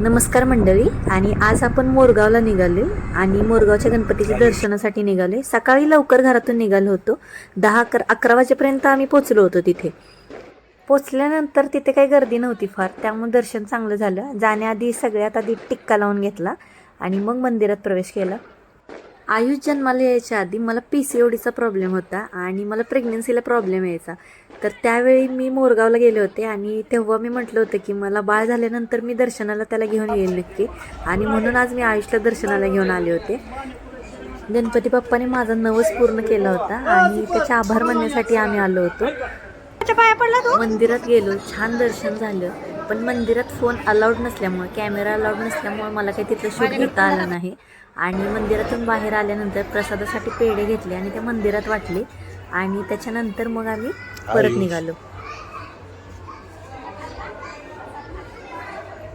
नमस्कार मंडळी. आणि आज आपण मोरगावला निघाले आणि मोरगावच्या गणपतीच्या दर्शनासाठी निघाले सकाळी लवकर घरातून निघालो होतो. दहा अकरा अकरा वाजेपर्यंत आम्ही पोचलो होतो तिथे. पोचल्यानंतर तिथे काही गर्दी नव्हती फार. त्यामुळे दर्शन चांगलं झालं. जाण्याआधी सगळ्यात आधी टिक्का लावून घेतला. आणि मग मंदिरात प्रवेश केला. आयुष जन्माला यायच्या आधी मला पी सी ओडीचा प्रॉब्लेम होता आणि मला प्रेग्नन्सीला प्रॉब्लेम यायचा. तर त्यावेळी मी मोरगावला गेले होते आणि तेव्हा मी म्हटलं होतं की मला बाळ झाल्यानंतर मी दर्शनाला त्याला घेऊन येईल नक्की. आणि म्हणून आज मी आयुषला दर्शनाला घेऊन आले होते. गणपती बाप्पाने माझा नवस पूर्ण केला होता आणि त्याचे आभार मानण्यासाठी आम्ही आलो होतो. मंदिरात गेलो छान दर्शन झालं. पण मंदिरात फोन अलाउड नसल्यामुळे कॅमेरा अलाउड नसल्यामुळे मला काही तिथं शूट घेता आलं नाही. आणि मंदिरातून बाहेर आल्यानंतर प्रसादासाठी पेढे घेतले आणि ते मंदिरात वाटले. आणि त्याच्यानंतर मग आम्ही परत निघालो.